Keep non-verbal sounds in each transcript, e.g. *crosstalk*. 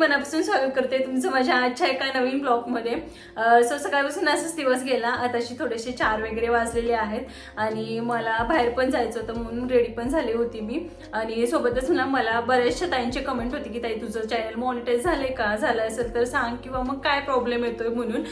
मनापासून स्वागत करते तुमचं माझ्या आजच्या एका नवीन ब्लॉगमध्ये. सो सकाळपासून असाच दिवस गेला. आताशी थोडेसे चार वगैरे वाजलेले आहेत. आणि मला बाहेर पण जायचं होतं म्हणून रेडी पण झाली होती मी. आणि सोबतच ना मला बऱ्याचशा ताईंचे कमेंट होते की ताई तुझं चॅनल मॉनिटाईज झाले का? झालं असेल तर सांग किंवा मग काय प्रॉब्लेम येतोय म्हणून.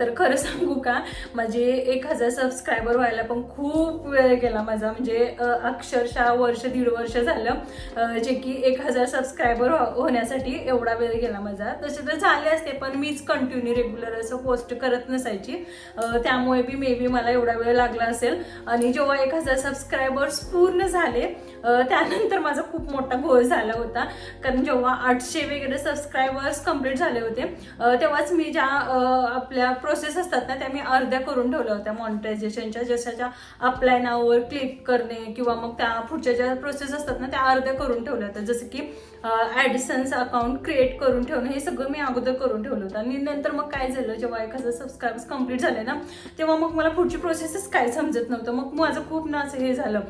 तर खरं सांगू का माझे एक हजार सबस्क्रायबर व्हायला पण खूप वेळ गेला माझा. म्हणजे अक्षरशः वर्ष दीड वर्ष झालं. जे की एक हजार सबस्क्रायबर हो-, होण्यासाठी एवढा वेळ गेला माझा. तसे तर झाले असते पण मीच कंटिन्यू रेग्युलर असं पोस्ट करत नसायची. त्यामुळे बी मे बी मला एवढा वेळ लागला असेल. आणि जेव्हा एक हजार सबस्क्रायबर्स पूर्ण झाले त्यानंतर माझा खूप मोठा गोळ झाला होता. कारण जेव्हा आठशे वगैरे सबस्क्रायबर्स कंप्लीट झाले होते तेव्हाच मी ज्या आपल्या प्रोसेस असतात ना त्या मी अर्ध्या करून ठेवल्या होत्या मॉनिटायझेशनच्या जशाच्या अप्लाय नावर क्लिक करणे किंवा मग त्या पुढच्या ज्या प्रोसेस असतात ना त्या अर्ध्या करून ठेवल्या होत्या. जसं की ॲडिसन्स अकाउंट क्रिएट करून ठेवणं हे सगळं मी अगोदर करून ठेवलं होतं. आणि नंतर मग काय झालं जेव्हा एखादं सबस्क्रायबर्स कंप्लीट झाले ना तेव्हा मग मला पुढची प्रोसेसच काय समजत नव्हतं. मग माझं खूप ना असं हे झालं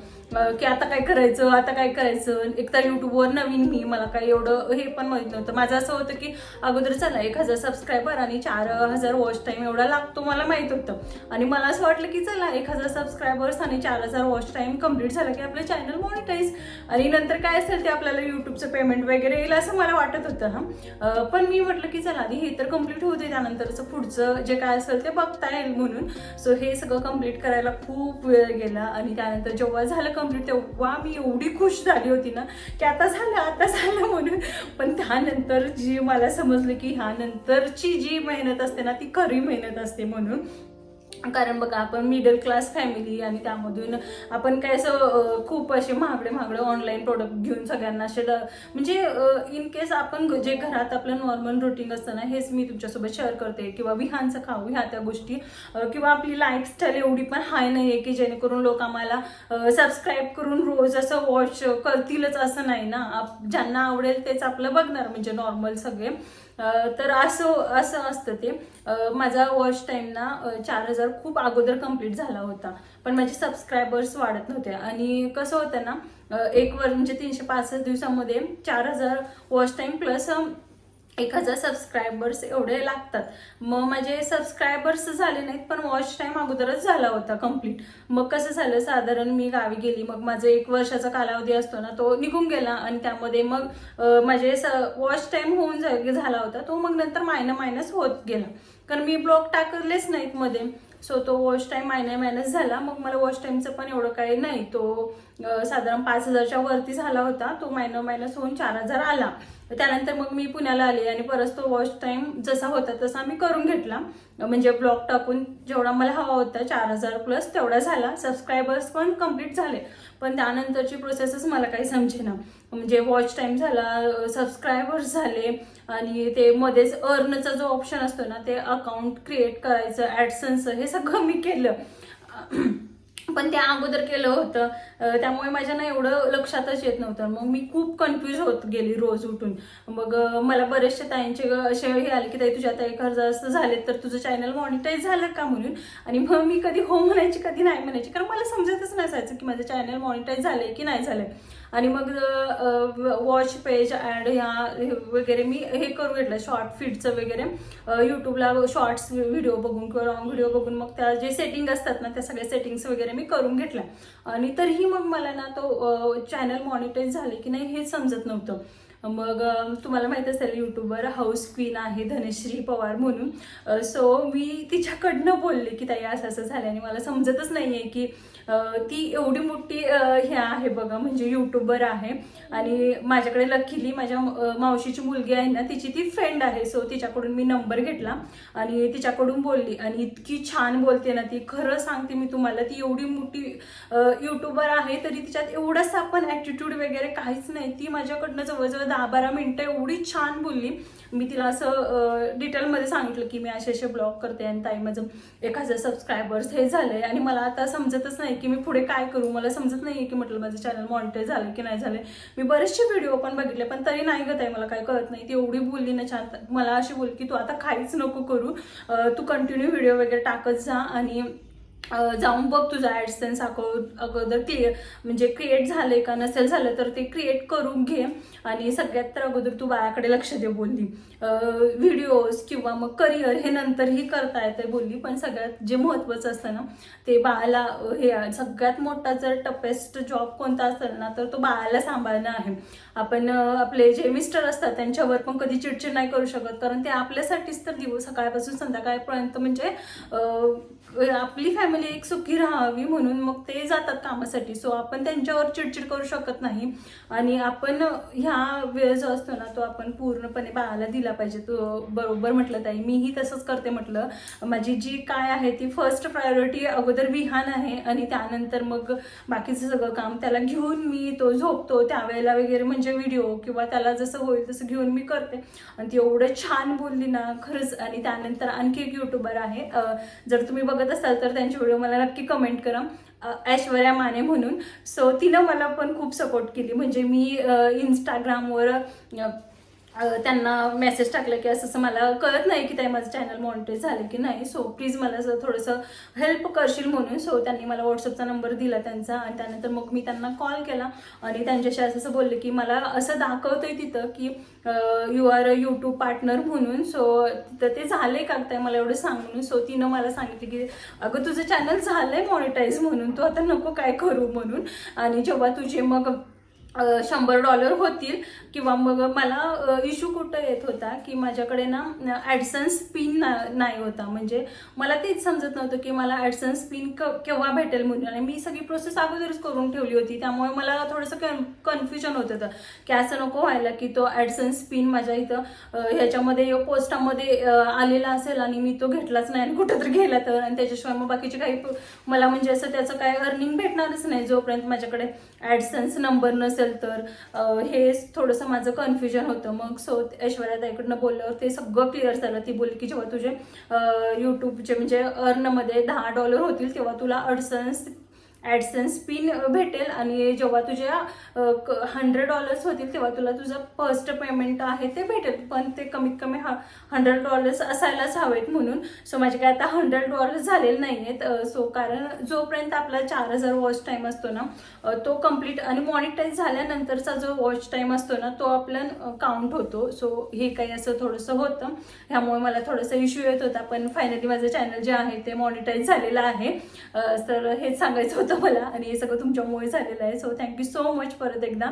की आता काय करायचं? आता काय करायचं? एक तर युट्यूबवर नवीन मी मला काय एवढं हे पण माहीत नव्हतं. माझं असं होतं की अगोदर चला एक हजार सबस्क्रायबर आणि चार हजार वॉच टाईम एवढा लागतो मला माहीत होतं. आणि मला असं वाटलं की चला एक हजार सबस्क्रायबर्स आणि चार हजार वॉच टाईम कंप्लीट झालं की आपलं चॅनल मॉनिटाईज आणि नंतर काय असेल ते आपल्याला युट्यूबचं पेमेंट वगैरे येईल असं मला वाटत होतं हां. पण मी म्हटलं की चला आधी हे तर कंप्लीट होते त्यानंतरचं पुढचं जे काय असेल ते बघता येईल म्हणून. सो हे सगळं कंप्लीट करायला खूप वेळ गेला आणि त्यानंतर जेव्हा झालं कंप्लीट तेव्हा मी एवढी खुश झाली होती ना की आता झालं आता झालं म्हणून. पण त्यानंतर जी मला समजलं की ह्या नंतरची जी मेहनत असते ना ती खरी मेहनत असते म्हणून. कारण बघा आपण मिडल क्लास फॅमिली आणि त्यामधून आपण काय असं खूप असे महागडे महागडे ऑनलाईन प्रोडक्ट घेऊन सगळ्यांना असे ड- म्हणजे इन केस आपण जे घरात आपलं नॉर्मल रुटीन असतं ना हेच मी तुमच्यासोबत शेअर करते. किंवा विहानचं खाऊ ह्या त्या गोष्टी. किंवा आपली लाईफस्टाईल एवढी पण हाय नाही आहे की जेणेकरून लोक आम्हाला सबस्क्राईब करून रोज असं वॉच करतीलच असं नाही ना. ज्यांना आवडेल तेच आपलं बघणार म्हणजे नॉर्मल सगळे. तर असं असं असतं ते. माझा वॉच टाईम ना चार हजार खूप अगोदर कंप्लीट झाला होता. पण माझे सबस्क्रायबर्स वाढत नव्हते. आणि कसं होतं ना एक वर म्हणजे तीनशे पासष्ट दिवसामध्ये चार हजार वॉच टाईम प्लस एक हजार सबस्क्रायबर्स एवढे लागतात. मग माझे सबस्क्रायबर्स झाले नाहीत पण वॉच टाईम अगोदरच झाला होता कंप्लीट मग कसं झालं साधारण मी गावी गेली मग माझं एक वर्षाचा कालावधी असतो ना तो निघून गेला आणि त्यामध्ये मग माझे स वॉच टाईम होऊन झाला होता तो मग नंतर मायना मायनस होत गेला. कारण मी ब्लॉग टाकलेच नाहीत मध्ये. सो तो वॉच टाईम मायना मायनस झाला. मग मला वॉच टाईमचं पण एवढं काही नाही. तो साधारण पाच हजारच्या वरती झाला होता. तो मायना मायनस होऊन चार हजार आला. त्यानंतर मग मी पुण्याला आले आणि परत तो वॉच टाईम जसा होता तसा मी करून घेतला. म्हणजे ब्लॉग टाकून जेवढा मला हवा होता चार हजार प्लस तेवढा झाला. सबस्क्रायबर्स पण कंप्लीट झाले. पण त्यानंतरची प्रोसेसच मला काही समजेना. म्हणजे वॉच टाईम झाला सबस्क्रायबर्स झाले आणि ते मध्येच अर्नचा जो ऑप्शन असतो ना ते अकाउंट क्रिएट करायचं ॲडसन्स हे सगळं मी केलं. पण त्या अगोदर केलं होतं. त्यामुळे माझ्या ना एवढं लक्षातच येत नव्हतं. मग मी खूप कन्फ्यूज होत गेली रोज उठून. मग मला बरेचसे ताईंचे असे हे आले की ताई तुझ्या आता एक हजार असं झाले तर तुझं चॅनल मॉनिटाईज झालं का? म्हणून. आणि मग मी कधी हो म्हणायची कधी नाही म्हणायची. कारण मला समजतच नसायचं की माझं चॅनल मॉनिटाईज झालंय की नाही झालंय. आणि मग वॉच पेज ॲड ह्या वगैरे मी हे करून घेतलं शॉर्ट फीडचं वगैरे. यूट्यूबला शॉर्ट्स व्हिडिओ बघून किंवा लॉंग व्हिडिओ बघून मग त्या जे सेटिंग असतात ना त्या सगळ्या सेटिंग्स वगैरे मी करून घेतल्या. आणि तरीही मग मला ना तो चॅनल मॉनिटाईज झाले की नाही हे समजत नव्हतं. मग तुम्हाला माहीत असेल यूट्यूबर हाऊस क्वीन आहे धनश्री पवार म्हणून. सो मी तिच्याकडनं बोलले की ताई असं असं झालं आणि मला समजतच नाही आहे की ती एवढी मोठी हे आहे बघा म्हणजे युट्यूबर आहे. आणि माझ्याकडे लकीली माझ्या मावशीची मुलगी आहे ना तिची ती फ्रेंड आहे. सो तिच्याकडून मी नंबर घेतला आणि तिच्याकडून बोलली. आणि इतकी छान बोलते ना ती. खरं सांगते मी तुम्हाला ती एवढी मोठी युट्यूबर आहे तरी तिच्यात एवढंच पण ॲटिट्यूड वगैरे काहीच नाही. ती माझ्याकडनं जवळजवळ दहा बारा मिनटं एवढी छान बोलली. मी तिला असं डिटेलमध्ये सांगितलं की मी असे असे ब्लॉग करते आणि ताई माझं एक हजार सबस्क्रायबर्स हे झालंय आणि मला आता समजतच नाही की मी पुढे काय करू. मला समजत नाही की म्हटलं माझं चॅनल मॉनिटाईज झालं की नाही झालं मी बरेचसे व्हिडिओ पण बघितले पण तरी नाही गत आहे मला काय कळत नाही. ती एवढी बोलली ना छान. मला अशी बोलली की तू आता काहीच नको करू. तू कंटिन्यू व्हिडिओ वगैरे टाकत जा आणि जाऊन बघ तुझा ॲडसेन्स अकाउंट अगोदर क्लिअर म्हणजे क्रिएट झालंय का नसेल झालं तर ते क्रिएट करून घे. आणि सगळ्यात तर अगोदर तू बाळाकडे लक्ष दे बोलली. व्हिडिओज किंवा मग करिअर हे नंतरही करता येते बोलली. पण सगळ्यात जे महत्त्वाचं असतं ना ते बाळाला हे सगळ्यात मोठा जर टफेस्ट जॉब कोणता असेल ना तर तो बाळाला सांभाळणं आहे. आपण आपले जे मिस्टर असतात त्यांच्यावर पण कधी चिडचिड नाही करू शकत. कारण ते आपल्यासाठीच तर दिवस सकाळपासून संध्याकाळपर्यंत म्हणजे आपली फॅमिली एक सुखी राहावी म्हणून मग ते जातात कामासाठी. सो आपण त्यांच्यावर चिडचिड करू शकत नाही. आणि आपण ह्या वेळ जो असतो ना तो आपण पूर्णपणे बाळाला दिला पाहिजे. तो बरोबर म्हटलं ताई मीही तसंच करते म्हटलं. माझी जी काय आहे ती फर्स्ट प्रायोरिटी अगोदर विहान आहे. आणि त्यानंतर मग बाकीचं सगळं काम त्याला घेऊन मी तो झोपतो. त्यावेळेला वगैरे म्हणजे व्हिडिओ किंवा त्याला जसं होईल तसं घेऊन मी करते. आणि ती एवढं छान बोलली ना खरंच. आणि त्यानंतर आणखी एक युट्यूबर आहे. जर तुम्ही बघत असाल तर त्यांचे व्हिडिओ मला नक्की कमेंट करा. ऐश्वर्या माने म्हणून. सो तिनं मला पण खूप सपोर्ट केली. म्हणजे मी इंस्टाग्रामवर त्यांना मेसेज टाकलं की असं असं मला कळत नाही की ते माझं चॅनल मॉनिटाईज झालं की नाही. सो प्लीज मला असं थोडंसं हेल्प करशील म्हणून. सो त्यांनी मला व्हॉट्सअपचा नंबर दिला त्यांचा आणि त्यानंतर मग मी त्यांना कॉल केला आणि त्यांच्याशी असं असं बोलले की मला असं दाखवतंय तिथं की you are a YouTube partner म्हणून. सो तिथं ते झाले का काय मला एवढं सांग म्हणून सो तिनं मला सांगितलं की अगं तुझं चॅनल झालंय मॉनिटाईज म्हणून. तू आता नको काय करू म्हणून. आणि जेव्हा तुझे मग शंभर डॉलर होतील किंवा मग मला इश्यू कुठं येत होता की माझ्याकडे ना ॲडसन्स पिन ना नाही होता. म्हणजे मला तेच समजत नव्हतं की मला ॲडसन्स पिन क केव्हा भेटेल म्हणून. आणि मी सगळी प्रोसेस अगोदरच करून ठेवली होती. त्यामुळे मला थोडंसं कन कन्फ्युजन होत होतं की असं नको व्हायला की तो ॲडसन्स पिन माझ्या इथं ह्याच्यामध्ये पोस्टामध्ये आलेला असेल आणि मी तो घेतलाच नाही आणि कुठं तर गेला तर. आणि त्याच्याशिवाय मग बाकीचे काही मला म्हणजे असं त्याचं काय अर्निंग भेटणारच नाही जोपर्यंत माझ्याकडे ॲडसन्स नंबर नसेल तर हे थोडंसं माझं कन्फ्युजन होतं. मग सो ऐश्वर्या ताईकडनं बोलल्यावर ते सगळं क्लिअर झालं. ती बोलली की जेव्हा तुझे यूट्यूबचे म्हणजे अर्नमध्ये दहा डॉलर होतील तेव्हा तुला अडसन्स ॲडसन्स पिन भेटेल. आणि जेव्हा तुझ्या हंड्रेड डॉलर्स होतील तेव्हा तुला तुझं फर्स्ट पेमेंट आहे ते भेटेल. पण ते कमीत कमी हा हंड्रेड डॉलर्स असायलाच हवेत म्हणून. सो माझे काय आता हंड्रेड डॉलर्स झालेले नाही आहेत सो कारण जोपर्यंत आपला चार हजार वॉच टाईम असतो ना तो कंप्लीट आणि मॉनिटाईज झाल्यानंतरचा जो वॉच टाईम असतो ना तो आपला काउंट होतो. सो हे काही असं थोडंसं होतं. ह्यामुळे मला थोडंसं इश्यू येत होता. पण फायनली माझं चॅनल जे आहे ते मॉनिटाईज झालेलं आहे. तर हेच सांगायचं होतं. मला आणि हे सगळं तुमच्यामुळे झालेलं आहे. सो थँक्यू सो मच परत एकदा.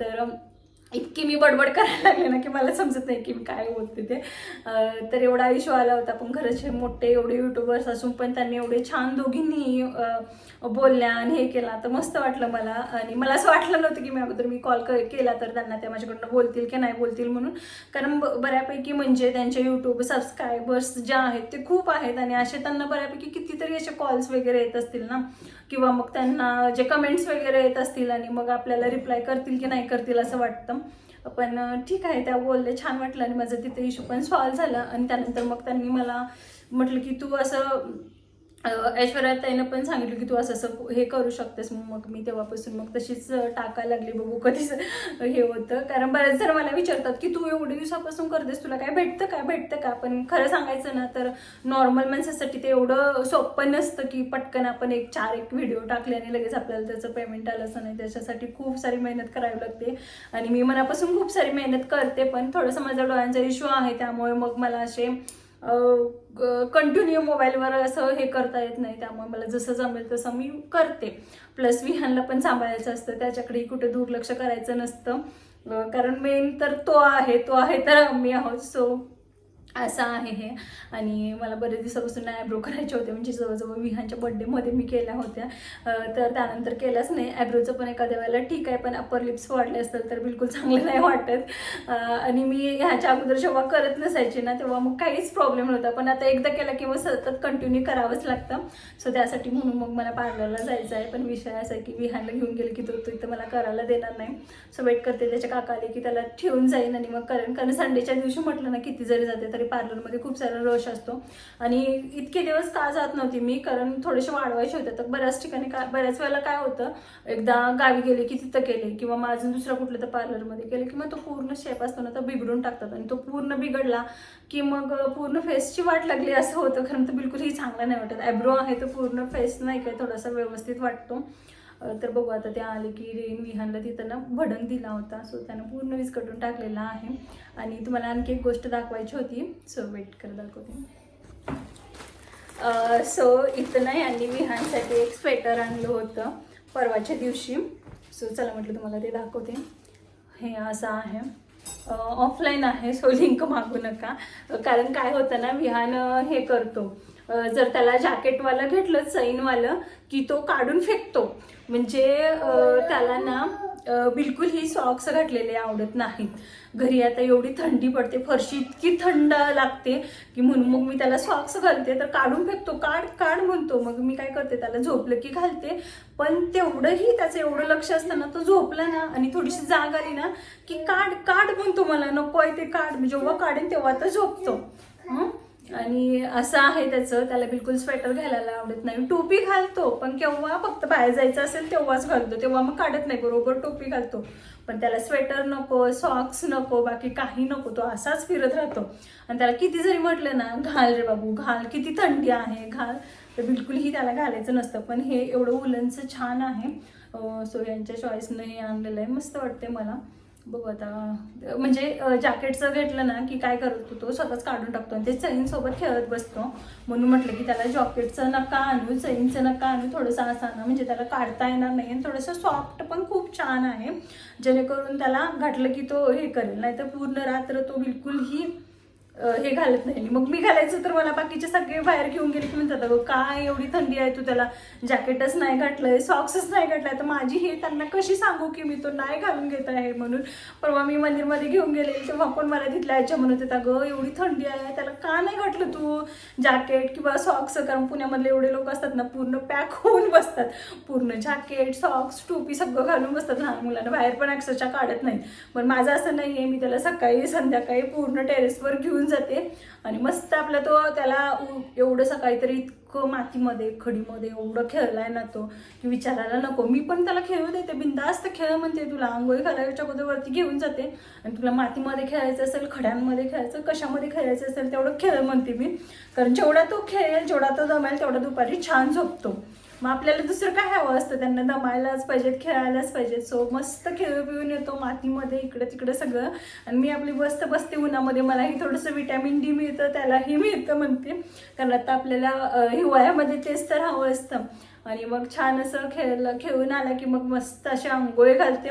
तर इतकी मी बडबड करायला लागले ना की मला समजत नाही की मी काय बोलते ते. तर एवढा इश्यू आला होता. पण खरंच हे मोठे एवढे युट्यूबर्स असून पण त्यांनी एवढे छान दोघींनी बोलल्या आणि हे केला. तर मस्त वाटलं मला. आणि मला असं वाटलं नव्हतं की मी अगोदर मी कॉल केला तर त्यांना त्या माझ्याकडनं बोलतील की नाही बोलतील म्हणून. कारण ब- बऱ्यापैकी म्हणजे त्यांचे यूट्यूब सबस्क्रायबर्स जे आहेत ते खूप आहेत. आणि असे त्यांना बऱ्यापैकी कितीतरी असे कॉल्स वगैरे येत असतील ना. किंवा मग त्यांना जे कमेंट्स वगैरे येत असतील आणि मग आपल्याला रिप्लाय करतील की नाही करतील असं वाटतं. पण ठीक आहे त्या बोलले छान वाटलं आणि माझं तिथे इशू पण सॉल्व्ह झाला. आणि त्यानंतर मग त्यांनी मला म्हटलं की तू असं ऐश्वर्या ताईनं पण सांगितलं की तू असं असं हे करू शकतेस मग मी तेव्हापासून मग तशीच टाकायला लागली. बघू कधीच हे होतं. कारण बरेच जण मला विचारतात की तू एवढे दिवसापासून करतेस तुला काय भेटतं काय भेटतं का? पण खरं सांगायचं ना तर नॉर्मल माणसासाठी ते एवढं सोपं नसतं की पटकन आपण एक चार एक व्हिडिओ टाकले आणि लगेच आपल्याला त्याचं पेमेंट आलं असं नाही. त्याच्यासाठी खूप सारी मेहनत करावी लागते. आणि मी मनापासून खूप सारी मेहनत करते पण थोडंसं माझा डोळ्यांचा इश्यू आहे त्यामुळे मग मला असे कंटिन्यू मोबाईलवर असं हे करता येत नाही. त्यामुळे मला जसं जमेल तसं मी करते. प्लस विहानला पण सांभाळायचं असतं. त्याच्याकडेही कुठे दुर्लक्ष करायचं नसतं. कारण मेन तर तो आहे. तो आहे तर आम्ही आहोत. सो असं आहे हे. आणि मला बरेच दिवसापासून आयब्रो करायचे होते. म्हणजे जवळजवळ विहानच्या बड्डेमध्ये मी केल्या होत्या. तर त्यानंतर केल्याच नाही. आयब्रोचं पण एखाद्या वेळेला ठीक आहे पण अप्पर लिप्स वाढले असतील तर बिलकुल चांगलं नाही वाटत. आणि मी ह्याच्या अगोदर जेव्हा करत नसायचे ना तेव्हा मग काहीच प्रॉब्लेम नव्हता. पण आता एकदा केला की मग सतत कंटिन्यू करावंच लागतं. सो त्यासाठी म्हणून मग मला पार्लरला जायचं आहे. पण विषय असा आहे की विहानला घेऊन गेले की तो तो इथं मला करायला देणार नाही. सो वेट करते. त्याच्या काका आले की त्याला ठेवून जाईन आणि मग करेन कारण संडेच्या दिवशी म्हटलं ना किती जरी जाते तरी पार्लरमध्ये खूप सारा रश असतो. आणि इतके दिवस का जात नव्हती मी कारण थोडेसे वाढवायचे होते. तर बऱ्याच ठिकाणी काय बऱ्याच वेळेला काय होतं एकदा गावी गेले की तिथं केले किंवा मग अजून दुसऱ्या कुठल्या तर पार्लरमध्ये केले की मग तो पूर्ण शेप असतो ना तो बिघडून टाकतात. आणि तो पूर्ण बिघडला की मग पूर्ण फेसची वाट लागली असं होतं. कारण तर बिलकुलही चांगला नाही वाटत. ॲब्रो आहे तर पूर्ण फेस नाही काय थोडासा व्यवस्थित वाटतो. तर बघू आता ते आले की रेन विहानला तिथं ना भडंग दिला होता. सो त्यानं पूर्ण विस्कटून टाकलेला आहे. आणि तुम्हाला आणखी एक गोष्ट दाखवायची होती. सो वेट कर दाखवते. सो इथं नाही यांनी विहानसाठी एक स्वेटर आणलं होतं परवाच्या दिवशी. सो चला म्हटलं तुम्हाला ते दाखवते. हे असं आहे. ऑफलाईन आहे सो लिंक मागू नका. कारण काय होतं ना विहान हे करतो. जर त्याला जॅकेटवालं घेतलं चैनवालं की तो काढून फेकतो. म्हणजे त्याला ना बिलकुल ही सॉक्स घातलेले आवडत नाहीत. घरी आता एवढी थंडी पडते फरशी इतकी थंड लागते की म्हणून मग मी त्याला सॉक्स घालते तर काढून फेकतो. काढ काढ म्हणतो. मग मी काय करते त्याला झोपलं की घालते. पण तेवढंही त्याचं एवढं लक्ष असतं ना तो झोपला ना आणि थोडीशी जाग आली ना की काढ काढ म्हणतो मला. नको आहे ते काढ. मी जेव्हा काढेन तेव्हा तर झोपतो. हं? आणि असं आहे त्याचं त्याला बिलकुल स्वेटर घालायला आवडत नाही. टोपी घालतो पण केव्हा फक्त बाहेर जायचं असेल तेव्हाच घालतो. तेव्हा मग काढत नाही बरोबर टोपी घालतो. पण त्याला स्वेटर नको सॉक्स नको बाकी काही नको तो असाच फिरत राहतो. आणि त्याला किती जरी म्हटलं ना घाल रे बाबू घाल किती थंडी आहे घाल. तर बिलकुलही त्याला घालायचं नसतं. पण हे एवढं उलनचं छान आहे. सो यांच्या चॉईसनं हे आणलेलं आहे. मस्त वाटते मला. बघू आता. म्हणजे जॅकेटचं घेतलं ना की काय करतो तो स्वतःच काढून टाकतो आणि ते चैनसोबत खेळत बसतो. म्हणून म्हटलं की त्याला जॉकेटचं नका आणू चैनचं नका आणू थोडंसं असं म्हणजे त्याला काढता येणार नाही आणि थोडंसं सॉफ्ट पण खूप छान आहे. जेणेकरून त्याला घातलं की तो हे करेल. नाहीतर पूर्ण रात्र तो बिलकुलही हे घालत नाही. मग मी घालायचं तर मला बाकीचे सगळे बाहेर घेऊन गेले की म्हणतात अगं काय एवढी थंडी आहे तू त्याला? जॅकेटच नाही घातलंय सॉक्सच नाही घातलाय. तर माझी हे त्यांना कशी सांगू की मी तो नाही घालून घेत आहे म्हणून? परवा मी मंदिरमध्ये घेऊन गेले तेव्हा पण मला तिथल्या याच्या म्हणत होता गं एवढी थंडी आहे त्याला का नाही घातलं तू? जॅकेट किंवा सॉक्स कारण पुण्यामधले एवढे लोक असतात ना पूर्ण पॅक होऊन बसतात. पूर्ण जॅकेट सॉक्स टोपी सगळं घालून बसतात. लहान मुलांना बाहेर पण अक्षरशः काढत नाही पण माझं असं नाही आहे मी त्याला सकाळी संध्याकाळी पूर्ण टेरेसवर घेऊन जाते. आणि मस्त आपला तो त्याला उ- एवढं सकाळी तरी इतकं मातीमध्ये खडीमध्ये एवढं खेळलाय ना तो की विचारायला नको. मी पण त्याला खेळू देते. बिंदास्त खेळ म्हणते तुला. आंघोळी घालायच्या अगोदर वरती घेऊन जाते. आणि तुला मातीमध्ये खेळायचं असेल खड्यांमध्ये खेळायचं कशामध्ये खेळायचं असेल तेवढं खेळ म्हणते मी. कारण जेवढा तो खेळेल जेवढा तो जमेल तेवढा दुपारी छान झोपतो. मग आपल्याला दुसरं काय हवं असतं? त्यांना दमायलाच पाहिजेत खेळायलाच पाहिजेत. सो मस्त खेळ पिऊन येतो मातीमध्ये इकडं तिकडं सगळं. आणि मी आपली बसत बसते उन्हामध्ये. मलाही थोडंसं विटॅमिन डी मिळतं त्यालाही मिळतं म्हणते. कारण आता आपल्याला हिवाळ्यामध्ये तेच तर हवं असतं. आणि मग छान असं खेळलं खेळून आला की मग मस्त अशी आंघोळी घालते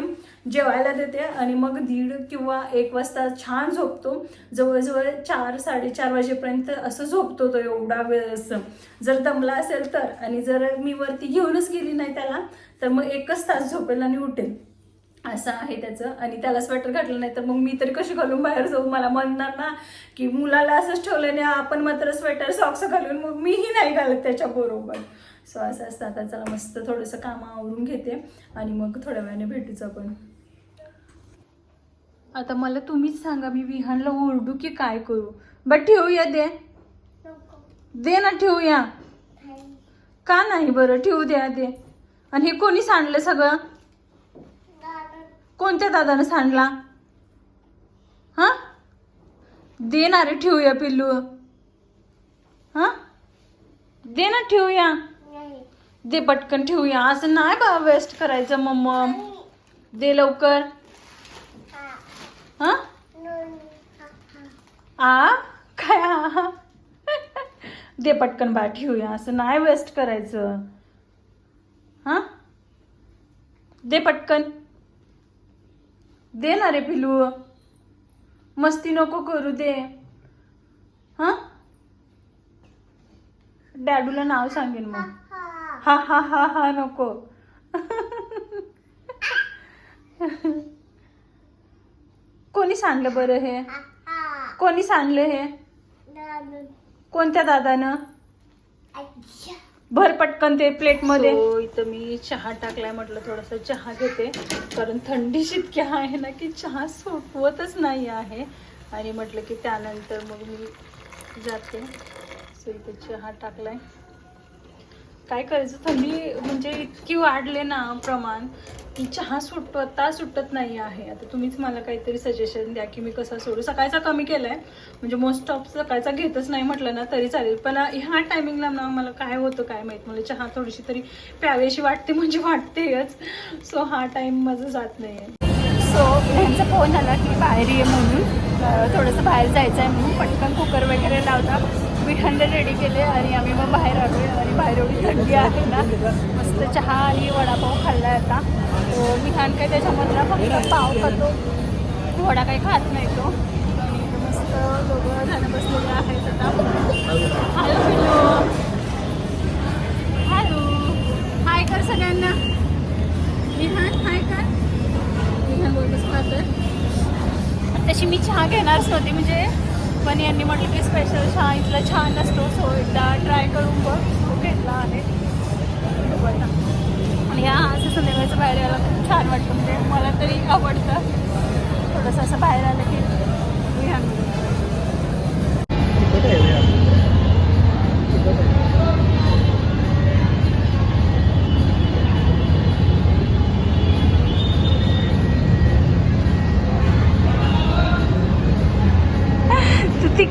जेवायला देते आणि मग दीड किंवा एक वाजता छान झोपतो. जवळजवळ चार साडेचार वाजेपर्यंत असं झोपतो तो एवढा वेळ असं. जर दमला असेल तर आणि जर मी वरती घेऊनच गेली नाही त्याला तर मग एकच तास झोपेल आणि उठेल. असं आहे त्याचं. आणि त्याला स्वेटर घातलं नाही तर मग मी तरी कशी घालून बाहेर जाऊ? मला म्हणणार ना की मुलाला असंच ठेवलं नाही आपण मात्र स्वेटर सॉक्स घालून मग मीही नाही घालत त्याच्याबरोबर सो असं असतं. आता चला मस्त थोडंसं कामं आवरून घेते आणि मग थोड्या वेळाने भेटूच आपण. आता मला तुम्हीच सांगा मी विहानला ओरडू की काय करू? बट ठेवूया दे. दे ना ठेवूया. का नाही बरं? ठेवू द्या दे. आणि हे कोणी सांडलं सगळं? कोणत्या दादानं सांडला? हा? दे ना रे ठेवूया पिल्लू. हा? दे ना ठेवूया. दे पटकन ठेवूया. असं नाही बा वेस्ट करायचं मम्म. दे लवकर. हा? आ? काय दे पटकन बा ठेवूया. असं नाही वेस्ट करायचं. हा? दे पटकन. दे ना रे पिलू. मस्ती नको करू दे. हा? डॅडूला नाव सांगेन मग. हा हा हा हा नको कोणी सांगलं बरं हे? कोणी सांगलं हे? कोणत्या दादानं? भर पटकन ते प्लेटमध्ये इथं मी चहा टाकलाय म्हटलं थोडासा चहा घेते. कारण थंडी इतकी आहे ना की चहा सुटवतच नाही आहे. आणि म्हटलं की त्यानंतर मग मी जाते. सो इथे चहा टाकलाय. काय करायचं? थंडी म्हणजे इतकी वाढले ना प्रमाण की चहा सुटता सुटत नाही आहे. आता तुम्हीच मला काहीतरी सजेशन द्या की मी कसा सोडू. सकाळचा कमी केलाय. म्हणजे मोस्ट ऑफ सकाळचा घेतच नाही म्हटलं ना तरी चालेल. पण ह्या टायमिंगला ना मला काय होतं काय माहीत? मला म्हणजे चहा थोडीशी तरी प्यावीशी वाटते म्हणजे वाटतेच. सो हा टाईम माझं जात नाही आहे सो ह्यांचा फोन आला की बाहेर ये म्हणून. थोडंसं बाहेर जायचं आहे म्हणून. पटकन कुकर वगैरे लावता. मी रेडी केले आणि आम्ही मग बाहेर आलो आणि बाहेर एवढी थंडी आहे ना. मस्त चहा आणि वडापाव खाल्ला आता. तो मी खान काय त्याच्यामधला फक्त पाव खातो. वडा काही खात नाही तो. आणि मस्त दोघं झाडं बसलेलं आहे आता. हॅलो हॅलो हाय कर सगळ्यांना. विहान हाय कर. विहान बोलतच खातोय तशी मी चहा घेणारच होती म्हणजे पण यांनी म्हटलं की स्पेशल चहा इथला छान असतो सो एकदा ट्राय करून बघ. तो घेतला आहे. आणि ह्या असं संध्याकाळचं बाहेर यायला खूप छान वाटतं. म्हणजे मला तरी आवडतं. थोडंसं असं बाहेर आलं की विहान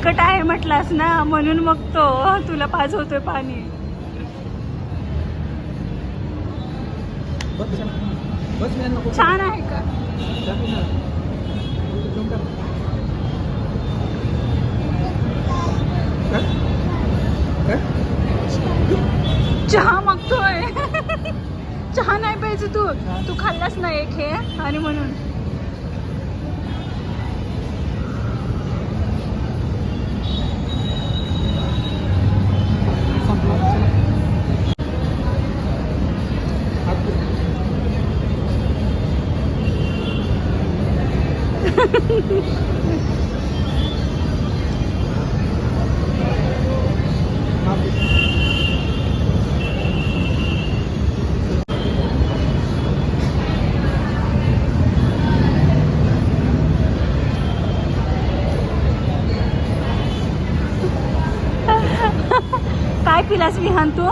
तिखट आहे म्हटलास ना म्हणून मग तो तुला पाजवतोय पाणी. छान आहे का? चहा मागतोय. *laughs* चहा नाही पाहिजे तू. तू खाल्लास ना एक हे आणि म्हणून. पिलास विहान तू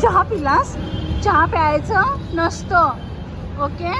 चहा पिलास. चहा प्यायचं नसतं. ओके